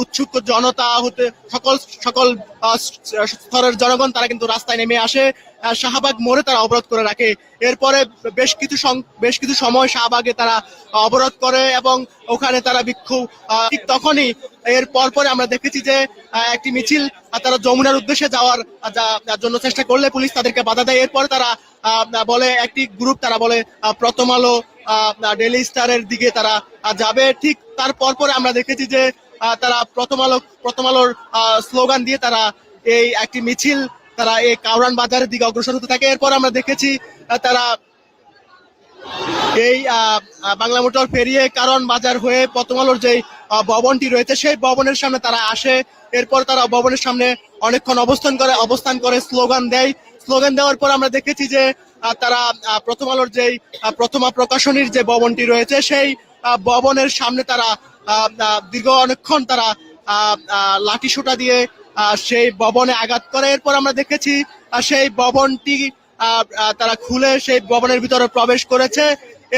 উৎসুক জনতা হতে সকল সকল স্তরের জনগণ তারা কিন্তু রাস্তায় নেমে আসে। শাহবাগ মোড়ে তারা অবরোধ করে রাখে। এরপরে বেশ কিছু বেশ কিছু সময় শাহবাগে তারা অবরোধ করে এবং ওখানে তারা বিক্ষোভ ঠিক তখনই এর পরপরে আমরা দেখেছি যে একটি মিছিল তারা যমুনার উদ্দেশ্যে যাওয়ার জন্য চেষ্টা করলে পুলিশ তাদেরকে বাধা দেয়। এরপরে তারা বলে, একটি গ্রুপ তারা বলে প্রথম আলো ডেলি স্টারের দিকে তারা যাবে। ঠিক তার পরপরে আমরা দেখেছি যে তারা প্রথম আলো, প্রথম আলোর স্লোগান দিয়ে তারা এই একটি মিছিল, তারা এই কাউরান বাজারের দিকে অগ্রসর হতে থাকে। এরপর আমরা দেখেছি তারা এই বাংলা মোটর পেরিয়ে কারণ বাজার হয়ে প্রথম আলোর যে ভবনটি রয়েছে, সেই ভবনের সামনে তারা আসে। এরপর তারা ভবনের সামনে অনেকক্ষণ অবস্থান করে অবস্থান করে স্লোগান দেয়। স্লোগান দেওয়ার পর আমরা দেখেছি যে তারা প্রথম আলোর যেই প্রথমা প্রকাশনীর যে ভবনটি রয়েছে, সেই ভবনের সামনে তারা দীর্ঘ অনেকক্ষণ তারা লাঠি সোটা দিয়ে সেই ভবনে আঘাত করে। এরপর আমরা দেখেছি সেই ভবনটি তারা খুলে সেই ভবনের ভিতরে প্রবেশ করেছে।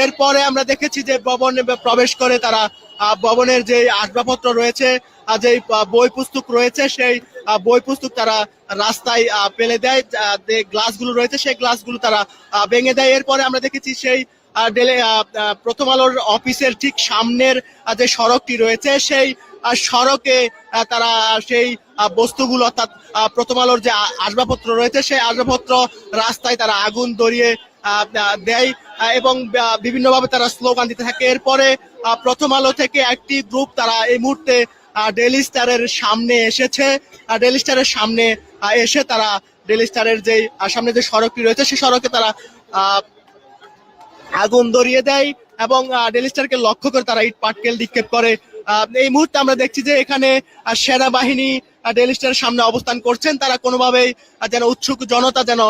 এরপরে আমরা দেখেছি যে ভবনে প্রবেশ করে তারা ভবনের যে আসবাবপত্র রয়েছে যে বই পুস্তক রয়েছে, সেই বই পুস্তক তারা রাস্তায় ফেলে দেয়, যে গ্লাসগুলো রয়েছে, সেই গ্লাসগুলো তারা ভেঙে দেয়। এরপরে আমরা দেখেছি সেই প্রথম আলোর অফিসের ঠিক সামনের যে সড়কটি রয়েছে, সেই সড়কে তারা সেই বস্তুগুলো অর্থাৎ প্রথম আলোর যে আসবাবপত্র রয়েছে, সেই আসবাবপত্র রাস্তায় তারা আগুন ধরিয়ে দেয় এবং বিভিন্নভাবে তারা স্লোগান দিতে থাকে। এরপরে প্রথম আলো থেকে একটি গ্রুপ তারা এই মুহূর্তে ডেলি স্টারের সামনে এসেছে। ডেলি স্টারের সামনে এসে তারা ডেলি স্টারের যে সামনে যে সড়কটি রয়েছে, সেই সড়কে তারা আগুন ধরিয়ে দেয় এবং ডেলি স্টারকে লক্ষ্য করে তারা ইট পাটকেল নিক্ষেপ করে। এই মুহূর্তে আমরা দেখছি যে এখানে সেনাবাহিনী ডেলি স্টারের সামনে অবস্থান করছেন। তারা কোনোভাবেই যেন উৎসুক জনতা যেন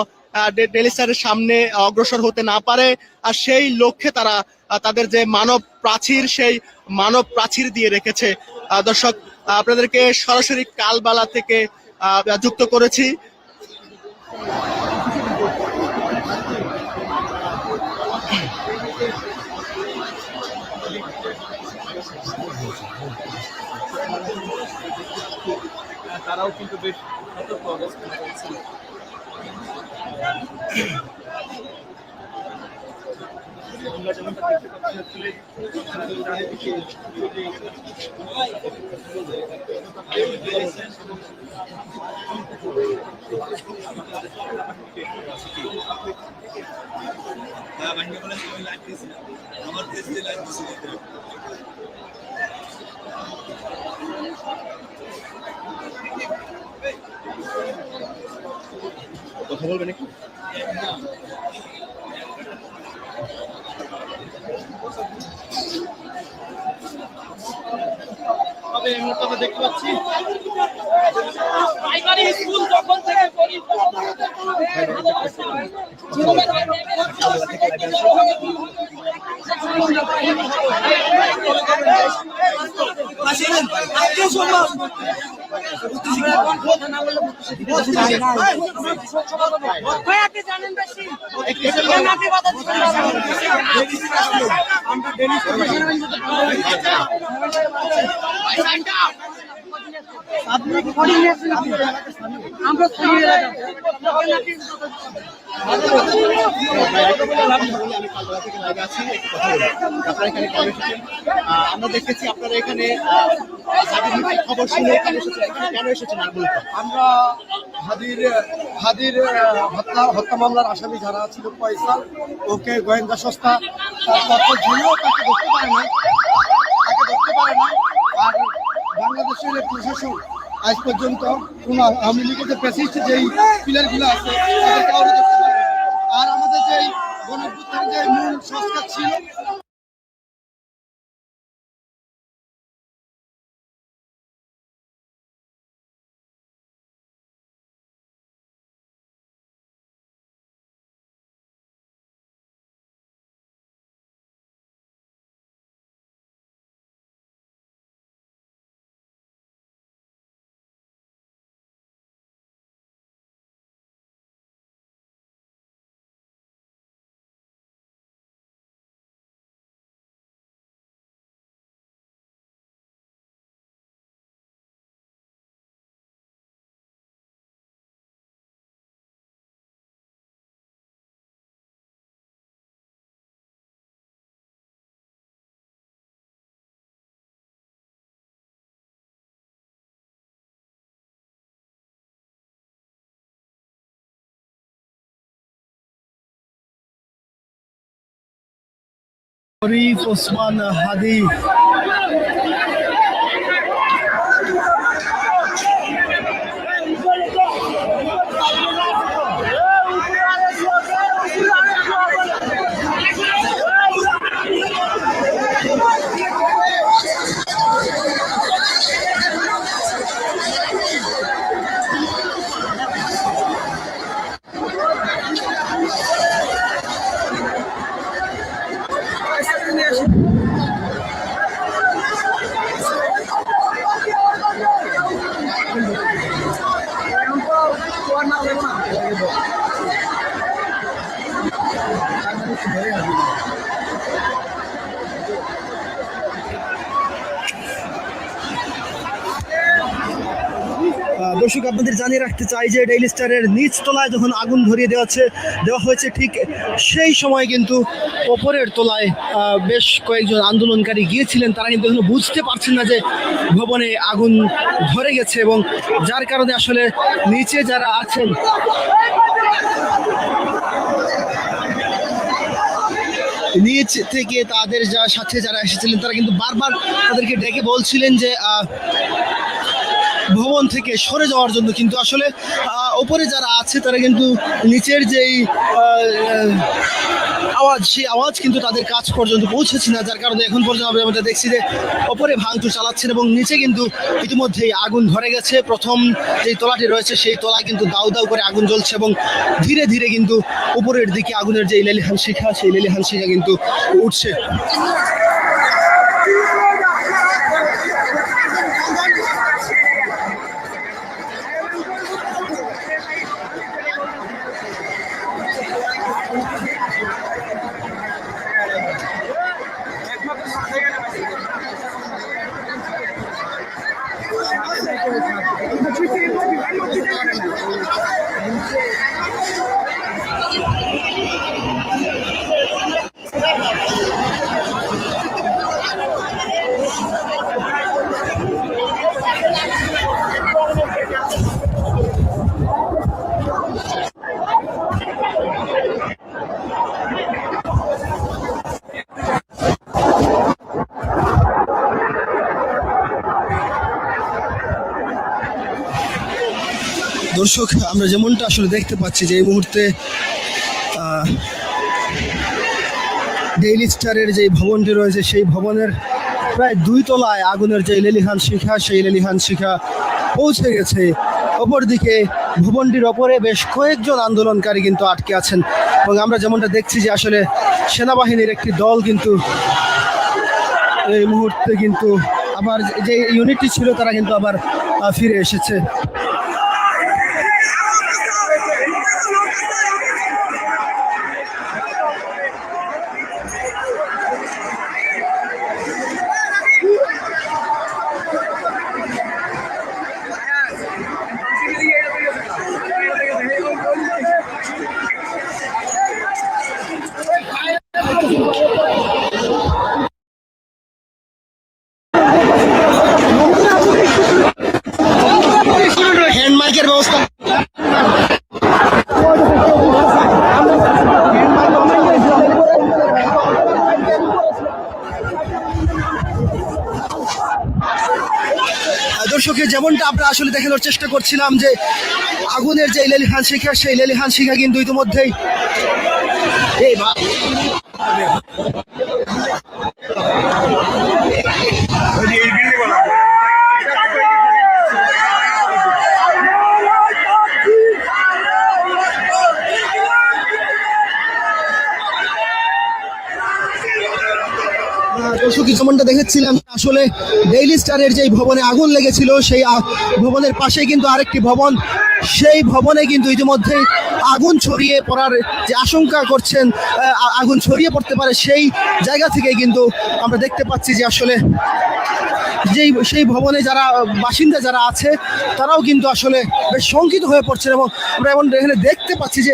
ডেলি স্টারের সামনে অগ্রসর হতে না পারে। আর সেই লক্ষ্যে তারা তাদের যে মানব প্রাচীর, সেই মানব প্রাচীর দিয়ে রেখেছে। দর্শক আপনাদেরকে সরাসরি কালবালা থেকে যুক্ত করেছি। তারাও কিন্তু বেশ সতর্ক অবস্থান আমরা যেমনটা দেখতে পাচ্ছি আসলে আমার দেশে কথা বলবেন একটু তবে এই মুহূর্তে আমরা দেখতে পাচ্ছি। প্রাইমারি স্কুল যখন থেকে করি জানেন বেশি আজকে সম্ভব। কালবেলা আমরা দেখেছি আপনারা এখানে খবর শুনে এখানে কেন এসেছেন আমরা হাদির হাদির হত্যা হত্যা মামলার আসামি যারা ছিল পয়সা ওকে গোয়েন্দা সংস্থা তার তথ্য ঝুলেও তাকে ধরতে পারে নাই। তাকে ধরতে পারে নাই। আর বাংলাদেশের প্রশাসন আজ পর্যন্ত কোনো আওয়ামী লীগের যে প্রেসিস্ট যেই পিলারগুলো আছে তাদের শরীফ ওসমান হাদি দর্শক, আপনাদের জানিয়ে রাখতে চাই যে ডেইলি স্টারের নিচ তলায় যখন আগুন ধরিয়ে দেওয়া হচ্ছে, দেওয়া হয়েছে, ঠিক সেই সময় কিন্তু ওপরের তলায় বেশ কয়েকজন আন্দোলনকারী গিয়েছিলেন। তারা কিন্তু এখনও বুঝতে পারছেন না যে ভবনে আগুন ধরে গেছে এবং যার কারণে আসলে নিচে যারা আছেন নিচ থেকে তাদের যা সাথে যারা এসেছিলেন, তারা কিন্তু বারবার তাদেরকে ডেকে বলছিলেন যে ভবন থেকে সরে যাওয়ার জন্য। কিন্তু আসলে ওপরে যারা আছে, তারা কিন্তু নিচের যেই আওয়াজ, সেই আওয়াজ কিন্তু তাদের কাজ পর্যন্ত পৌঁছেছে না, যার কারণে এখন পর্যন্ত আমরা দেখছি যে ওপরে ভাঙচুর চালাচ্ছেন এবং নিচে কিন্তু ইতিমধ্যেই আগুন ধরে গেছে। প্রথম যে তলাটি রয়েছে, সেই তলায় কিন্তু দাউ দাউ করে আগুন জ্বলছে এবং ধীরে ধীরে কিন্তু উপরের দিকে আগুনের যে লেলিহান শিখা, সেই লেলিহান শিখা কিন্তু উঠছে। দর্শক, আমরা যেমনটা আসলে দেখতে পাচ্ছি যে এই মুহূর্তে ডেইলি স্টারের যে ভবনটি রয়েছে, সেই ভবনের প্রায় দুই তলায় আগুনের যে লেলিহান শিখা, সেই লেলিহান শিখা পৌঁছে গেছে। অপরদিকে ভবনটির ওপরে বেশ কয়েকজন আন্দোলনকারী কিন্তু আটকে আছেন এবং আমরা যেমনটা দেখছি যে আসলে সেনাবাহিনীর একটি দল কিন্তু এই মুহূর্তে কিন্তু আবার যে ইউনিটটি ছিল, তারা কিন্তু আবার ফিরে এসেছে। আসলে দেখানোর চেষ্টা করছিলাম যে আগুনের যে লেলিহান শিখা, সেই লেলিহান শিখা কিন্তু ইতিমধ্যেই এই আহ, যেমনটা দেখেছিলাম। আসলে ডেইলি স্টারের যেই ভবনে আগুন লেগেছিল সেই ভবনের পাশেই কিন্তু আরেকটি ভবন। সেই ভবনে কিন্তু ইতিমধ্যে আগুন ছড়িয়ে পড়ার যে আশঙ্কা করছেন আগুন ছড়িয়ে পড়তে পারে সেই জায়গা থেকে কিন্তু আমরা দেখতে পাচ্ছি যে আসলে যেই সেই ভবনে যারা বাসিন্দা যারা আছে তারাও কিন্তু আসলে বেশ শঙ্কিত হয়ে পড়ছেন এবং আমরা এমন এখানে দেখতে পাচ্ছি যে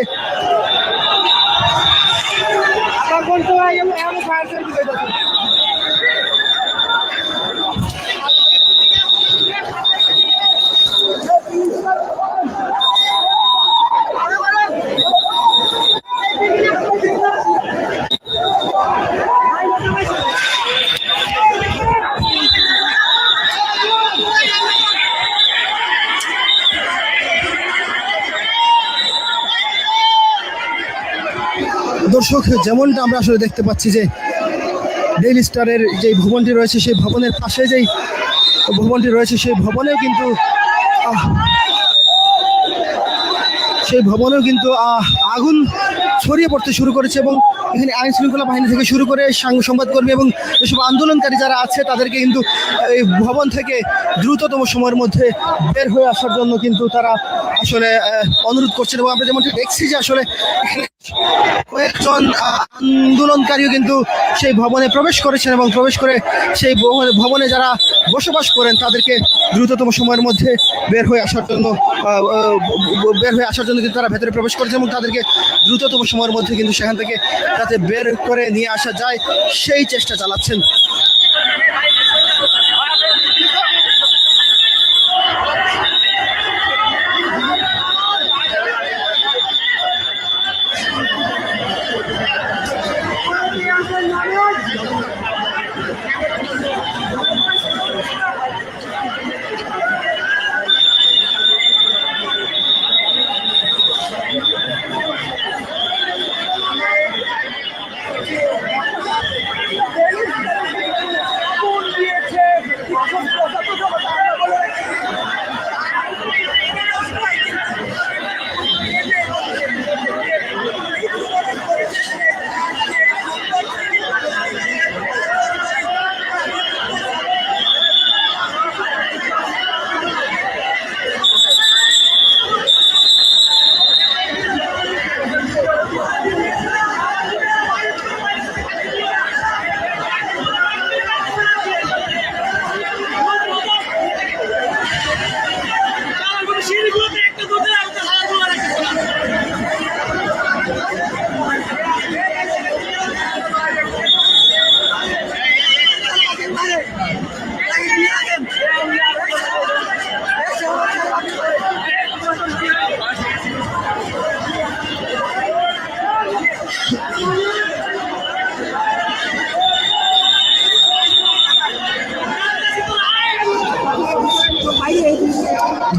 দর্শক, যেমনটা আমরা আসলে দেখতে পাচ্ছি যে ডেইলি স্টারের যে ভবনটি রয়েছে, সেই ভবনের পাশে যেই ভবনটি রয়েছে, সেই ভবনেও কিন্তু সেই ভবনেও কিন্তু আগুন ছড়িয়ে পড়তে শুরু করেছে এবং এখানে আইন শৃঙ্খলা বাহিনী থেকে শুরু করে সংবাদকর্মী এবং এসব আন্দোলনকারী যারা আছে, তাদেরকে কিন্তু এই ভবন থেকে দ্রুততম সময়ের মধ্যে বের হয়ে আসার জন্য কিন্তু তারা আসলে অনুরোধ করছেন এবং আমরা যেমনটি দেখছি যে আসলে কয়েকজন আন্দোলনকারীও কিন্তু সেই ভবনে প্রবেশ করেছেন এবং প্রবেশ করে সেই ভবনে- যারা বসবাস করেন তাদেরকে দ্রুততম সময়ের মধ্যে বের হয়ে আসার জন্য বের হয়ে আসার জন্য কিন্তু তারা ভেতরে প্রবেশ করেছেন এবং তাদেরকে দ্রুততম সময়ের মধ্যে কিন্তু সেখান থেকে যাতে বের করে নিয়ে আসা যায়, সেই চেষ্টা চালাচ্ছেন।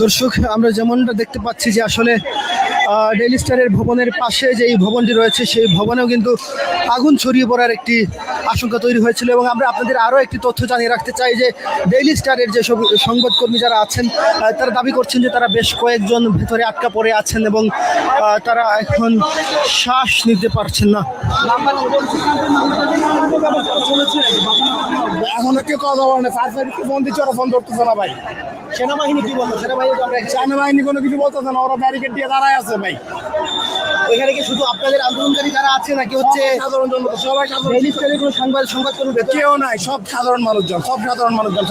দর্শক আমরা যেমনটা দেখতে পাচ্ছি যে আসলে ডেইলি স্টারের ভবনের পাশে যেই ভবনটি রয়েছে সেই ভবনেও কিন্তু আগুন ছড়িয়ে পড়ার একটি আশঙ্কা তৈরি হয়েছিল এবং আমরা আপনাদের আরও একটি তথ্য জানিয়ে রাখতে চাই যে ডেইলি স্টারের যে সব সংবাদকর্মী যারা আছেন তারা দাবি করছেন যে তারা বেশ কয়েকজন ভেতরে আটকা পড়ে আছেন এবং তারা এখন শ্বাস নিতে পারছেন না। এখন কেউ কথা বলে না ফায়ার সার্ভিসকে ফোন দিচ্ছে ওরা ফোন ধরতেছে না ভাই। সেনাবাহিনী কি বলব সেনাবাহিনী তো আমরা এখানে- সেনাবাহিনী কোনো কিছু বলতেছে না ওরা ব্যারিকেড দিয়ে দাঁড়ায় আছে। ভাই। এখানে কি শুধু আপনাদের আন্দোলনকারী যারা আছে নাকি হচ্ছে সাধারণ জনতা সবাই সাধারণ কোনো সংবাদ সংবাদকর্মী ভেতরে? কেউ নাই সব সাধারণ মানুষজন সব সাধারণ মানুষজন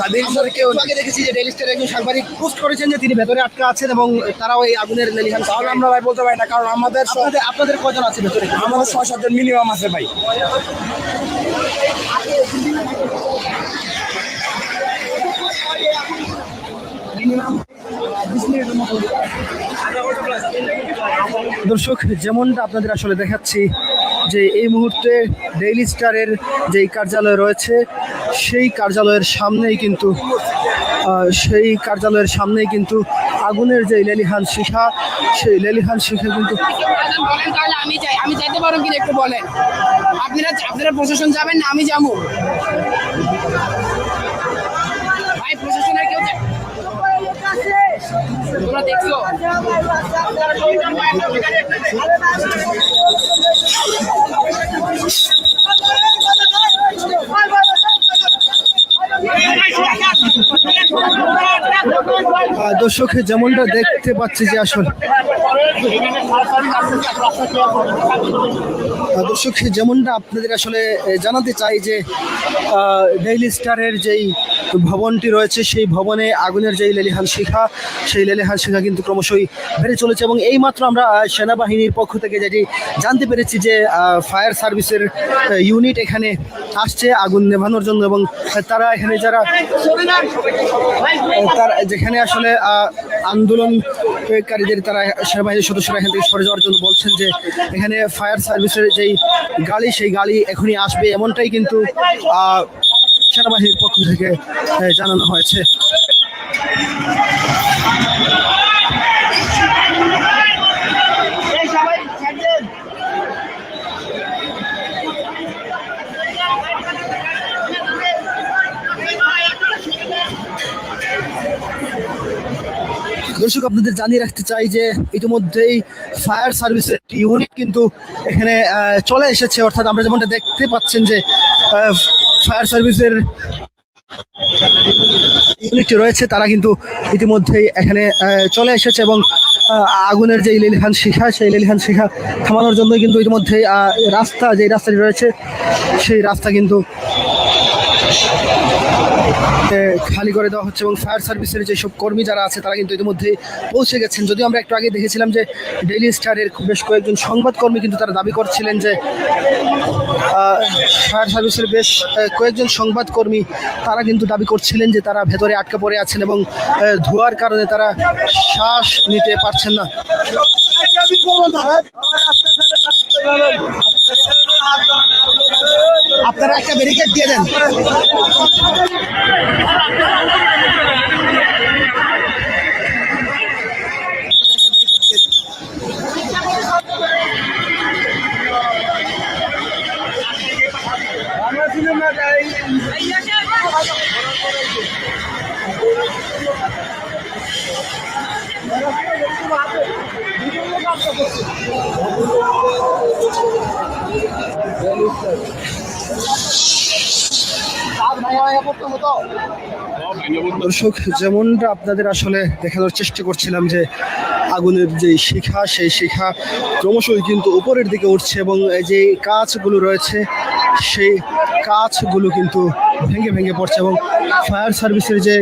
কেউ আগে দেখেছি যে ডেইলি স্টারের একজন সাংবাদিক পোস্ট করেছেন যে তিনি ভেতরে আটকা আছেন এবং তারাও এই আগুনের লেলিহান তাহলে আমরা ভাই বলতে পারি না কারণ আমাদের আপনাদের আপনাদের কজন আছে ভেতরে? আমাদের ছয় সাতজন মিনিমাম আছে ভাই। দর্শক, যেমনটা আপনাদের আসলে দেখাচ্ছি যে এই মুহূর্তে ডেইলি স্টারের যেই কার্যালয় রয়েছে, সেই কার্যালয়ের সামনেই কিন্তু সেই কার্যালয়ের সামনেই কিন্তু আগুনের যে লেলিহান শিখা, সেই লেলিহান শিখা কিন্তু আমি যাই, আমি যাইতে পারব কিনা একটু বলেন? আপনারা আপনারা প্রশাসন যাবেন না, আমি যাব। দেখছ। দর্শক যেমনটা দেখতে পাচ্ছি যে আসলে। দর্শক যেমনটা আপনাদের আসলে জানাতে চাই যে ডেইলি স্টারের যেই ভবনটি রয়েছে, সেই ভবনে আগুনের যেই লেলিহান শিখা, সেই লেলিহান শিখা কিন্তু ক্রমশই বেড়ে চলেছে এবং এই মাত্র আমরা সেনাবাহিনীর পক্ষ থেকে যেটি জানতে পেরেছি যে ফায়ার সার্ভিসের ইউনিট এখানে আসছে আগুন নেভানোর জন্য এবং তারা এখানে যারা তার যেখানে আসলে আন্দোলনকারীদের তারা সেনাবাহিনীর সদস্যরা এখান থেকে সরে যাওয়ার জন্য বলছেন যে, এখানে ফায়ার সার্ভিসের যেই গাড়ি, সেই গাড়ি এখনই আসবে এমনটাই কিন্তু সেনাবাহিনীর পক্ষ থেকে জানানো হয়েছে। দর্শক, আপনাদের জানিয়ে রাখতে চাই যে ইতিমধ্যেই ফায়ার সার্ভিসের ইউনিট কিন্তু এখানে চলে এসেছে। অর্থাৎ আমরা যেমনটা দেখতে পাচ্ছেন যে ফায়ার সার্ভিসের ইউনিট রয়েছে, তারা কিন্তু ইতিমধ্যেই এখানে চলে এসেছে এবং আগুনের যে লিলিহান শিখা সেই লিলিহান শিখা থামানোর জন্য কিন্তু ইতিমধ্যেই আহ, রাস্তা যে রাস্তাটি রয়েছে সেই রাস্তা কিন্তু খালি করে দেওয়া হচ্ছে এবং ফায়ার সার্ভিসের যেসব কর্মী যারা আছে তারা কিন্তু ইতিমধ্যে পৌঁছে গেছেন। যদিও আমরা একটু আগে দেখেছিলাম যে ডেইলি স্টারের বেশ কয়েকজন সংবাদকর্মী কিন্তু তারা দাবি করছিলেন যে ফায়ার সার্ভিসের বেশ কয়েকজন সংবাদকর্মী তারা কিন্তু দাবি করছিলেন যে তারা ভেতরে আটকে পড়ে আছেন এবং ধোঁয়ার কারণে তারা শ্বাস নিতে পারছেন না। আপনারা একটা ব্যারিকেড দিয়ে দেন। দর্শক, যেমনটা আপনাদের আসলে দেখানোর চেষ্টা করছিলাম যে আগুনের যে শিখা, সেই শিখা ক্রমশই কিন্তু উপরের দিকে উঠছে এবং যে কাঁচগুলো রয়েছে, সেই কাঁচগুলো কিন্তু ভেঙে ভেঙে পড়ছে এবং ফায়ার সার্ভিসের যে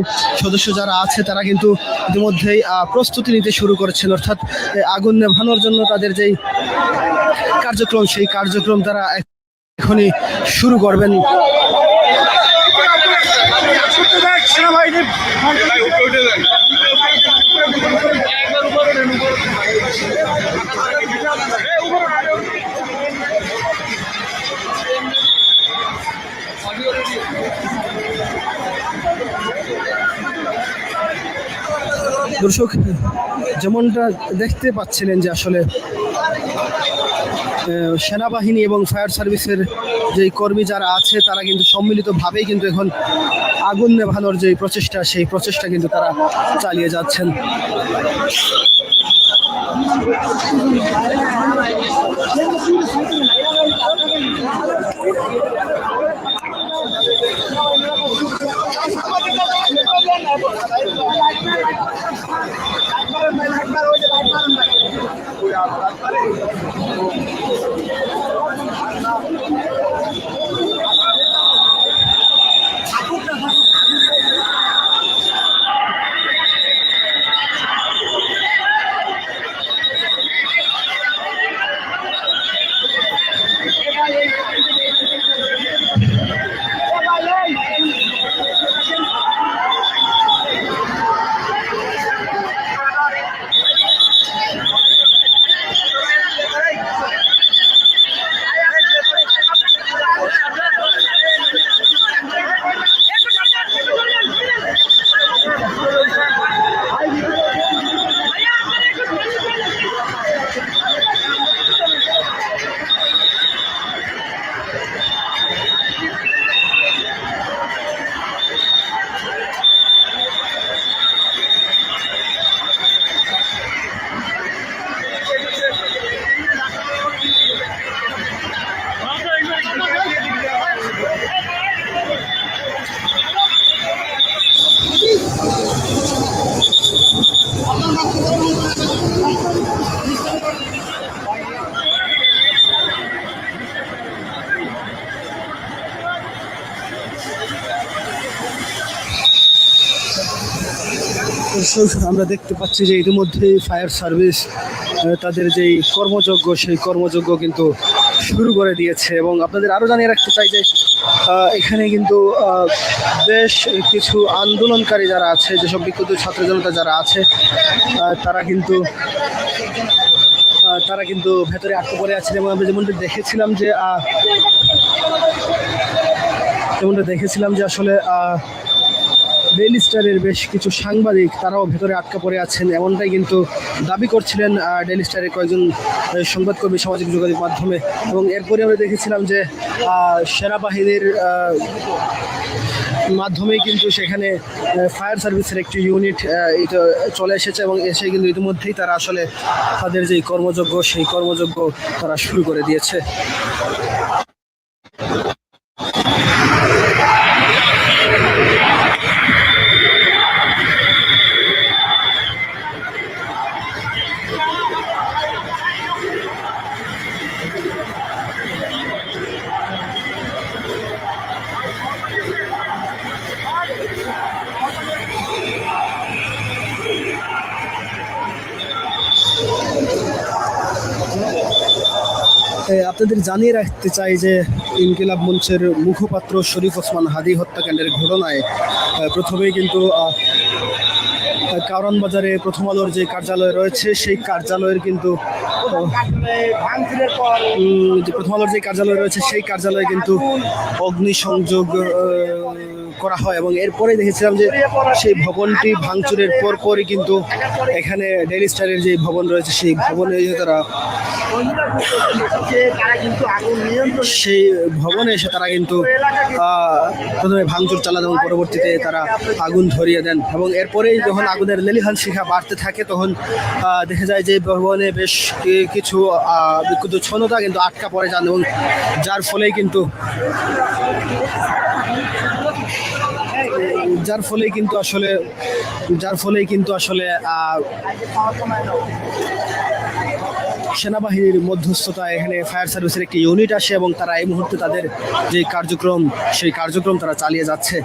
সদস্য যারা আছে, তারা কিন্তু ইতিমধ্যেই প্রস্তুতি নিতে শুরু করেছেন। অর্থাৎ আগুন নেভানোর জন্য তাদের যেই কার্যক্রম, সেই কার্যক্রম তারা এখনই শুরু করবেন। দর্শক যেমনটা দেখতে পাচ্ছিলেন যে আসলে সেনাবাহিনী এবং ফায়ার সার্ভিসের যে কর্মী যারা আছে, তারা কিন্তু সম্মিলিতভাবেই কিন্তু এখন আগুন নেভানোর যে প্রচেষ্টা, সেই প্রচেষ্টা কিন্তু তারা চালিয়ে যাচ্ছেন। দর্শক, আমরা দেখতে পাচ্ছি যে ইতিমধ্যে ফায়ার সার্ভিস তাদের যেই কর্মযজ্ঞ, সেই কর্মযজ্ঞ কিন্তু শুরু করে দিয়েছে। এবং আপনাদের আরও জানিয়ে রাখতে চাই যে এখানে কিন্তু বেশ কিছু আন্দোলনকারী যারা আছে, যেসব বিক্ষুব্ধ ছাত্র জনতা যারা আছে তারা কিন্তু তারা কিন্তু ভেতরে আটকে পড়ে আছেন। এবং আমরা যেমনটা দেখেছিলাম যে যেমনটা দেখেছিলাম যে আসলে ডেইলি স্টারের বেশ কিছু সাংবাদিক তারাও ভেতরে আটকা পড়ে আছেন। এমনটাই কিন্তু দাবি করছিলেন ডেইলি স্টারের কয়েকজন সংবাদকর্মী, সামাজিক যোগাযোগ মাধ্যমে। এবং এরপরে আমরা দেখেছিলাম যে সেনাবাহিনীর মাধ্যমেই কিন্তু সেখানে ফায়ার সার্ভিসের একটি ইউনিট চলে এসেছে এবং এসে কিন্তু ইতিমধ্যেই তারা আসলে তাদের যে কর্মযজ্ঞ, সেই কর্মযজ্ঞ তারা শুরু করে দিয়েছে। আপনাদের জানিয়ে রাখতে চাই যে ইনকিলাব মঞ্চের মুখপাত্র শরীফ ওসমান হাদি হত্যাকাণ্ডের ঘটনায় প্রথমেই কিন্তু কারণ বাজারে প্রথম আলোর যে কার্যালয় রয়েছে, সেই কার্যালয়ের কিন্তু প্রথম আলোর যে কার্যালয় রয়েছে, সেই কার্যালয়ে কিন্তু অগ্নিসংযোগ করা হয় এবং এরপরে দেখেছিলাম যে সেই ভবনটি ভাঙচুরের পরপরই কিন্তু এখানে ডেইলি স্টারের যে ভবন রয়েছে, সেই ভবনে তারা সেই ভবনে এসে তারা কিন্তু প্রথমে ভাঙচুর চালান এবং পরবর্তীতে তারা আগুন ধরিয়ে দেন এবং এরপরেই যখন আগুনের লেলিহান শিখা বাড়তে থাকে তখন দেখা যায় যে ভবনে বেশ কিছু ছনতা কিন্তু আটকা পড়ে যান এবং যার ফলেই কিন্তু যার ফলেই কিন্তু আসলে, যার ফলেই কিন্তু আসলে সেনাবাহিনীর মধ্যস্থতায় এখানে ফায়ার সার্ভিসের একটি ইউনিট আসে এবং তারা এই মুহূর্তে তাদের যে কার্যক্রম, সেই কার্যক্রম তারা চালিয়ে যাচ্ছে।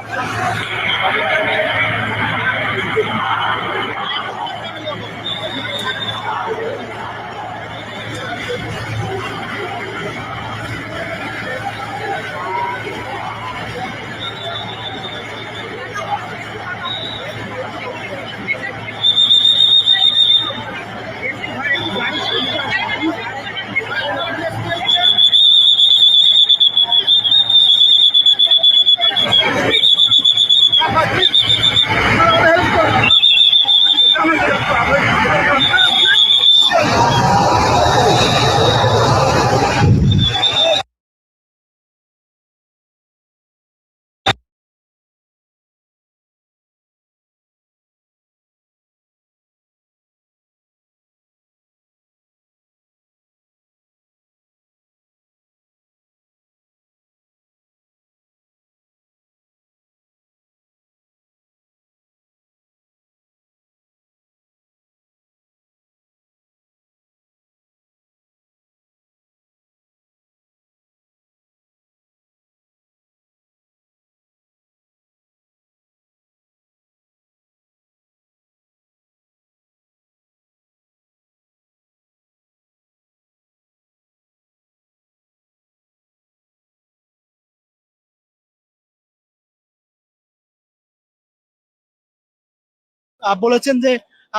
বলেছেন যে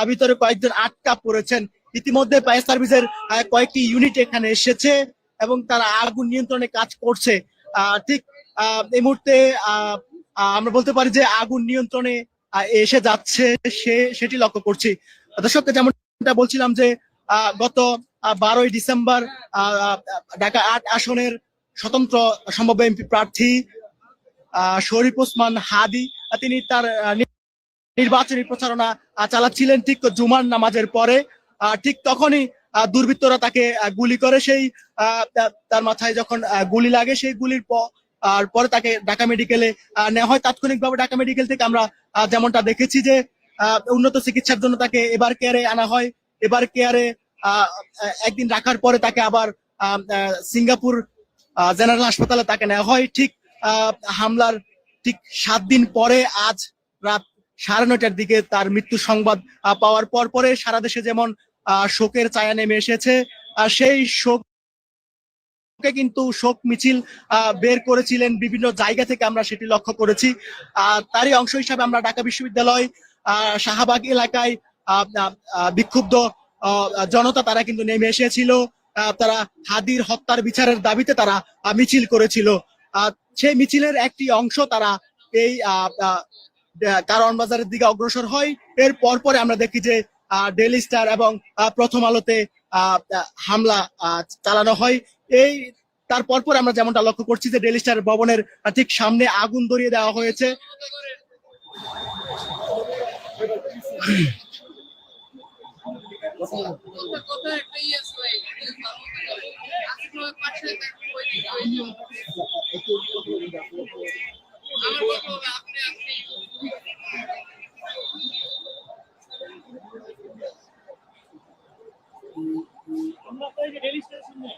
ভিতরে কয়েকজন আটকা পড়েছেন। ইতিমধ্যে ফায়ার সার্ভিসের কয়েকটি ইউনিট এখানে এসেছে এবং তারা আগুন নিয়ন্ত্রণে কাজ করছে। ঠিক এই মুহূর্তে আমরা বলতে পারি যে আগুন নিয়ন্ত্রণে এসে যাচ্ছে সে, সেটি লক্ষ্য করছি। দর্শক, যেমনটা বলছিলাম যে গত বারোই ডিসেম্বর ঢাকা আট আসনের স্বতন্ত্র সম্ভাব্য এমপি প্রার্থী শরীফ ওসমান হাদি, তিনি তার নির্বাচনী প্রচারণা চালাচ্ছিলেন ঠিক জুমার নামাজের পরে। ঠিক তখনই দুর্বৃত্তরা তাকে গুলি করে। সেই তার মাথায় যখন গুলি লাগে, সেই গুলির আর পরে তাকে ঢাকা মেডিকেলে নেওয়া হয়। তাৎক্ষণিকভাবে ঢাকা মেডিকেল থেকে আমরা যেমনটা দেখেছি যে উন্নত চিকিৎসার জন্য তাকে এবার কেয়ারে আনা হয়। এবার কেয়ারে একদিন রাখার পরে তাকে আবার সিঙ্গাপুর জেনারেল হাসপাতালে তাকে নেওয়া হয়। ঠিক হামলার ঠিক সাত দিন পরে আজ রাত সাড়ে নয়টার দিকে তার মৃত্যু সংবাদ পাওয়ার পর পরে সারা দেশে যেমন শোকের ছায়া নেমে এসেছে সেই শোককে কিন্তু শোক মিছিল বের করেছিলেন বিভিন্ন জায়গা থেকে আমরা সেটি লক্ষ্য করেছি। তারই অংশ হিসাবে আমরা ঢাকা বিশ্ববিদ্যালয় শাহবাগ এলাকায় বিক্ষুব্ধ জনতা তারা কিন্তু নেমে এসেছিল তারা হাদির হত্যার বিচারের দাবিতে তারা মিছিল করেছিল। সেই মিছিলের একটি অংশ তারা এই কারণ বাজারের দিকে অগ্রসর হয়। এর পরপরে আমরা দেখি যে ডেলি স্টার এবং প্রথম আলোতে হামলা চালানো হয়। এই, তার পরপর আমরা যেমনটা লক্ষ্য করছি যে ডেলি স্টার ভবনের ঠিক সামনে আগুন ধরিয়ে দেওয়া হয়েছে। কথা আমরা তো এই রেলি স্টেশন নেই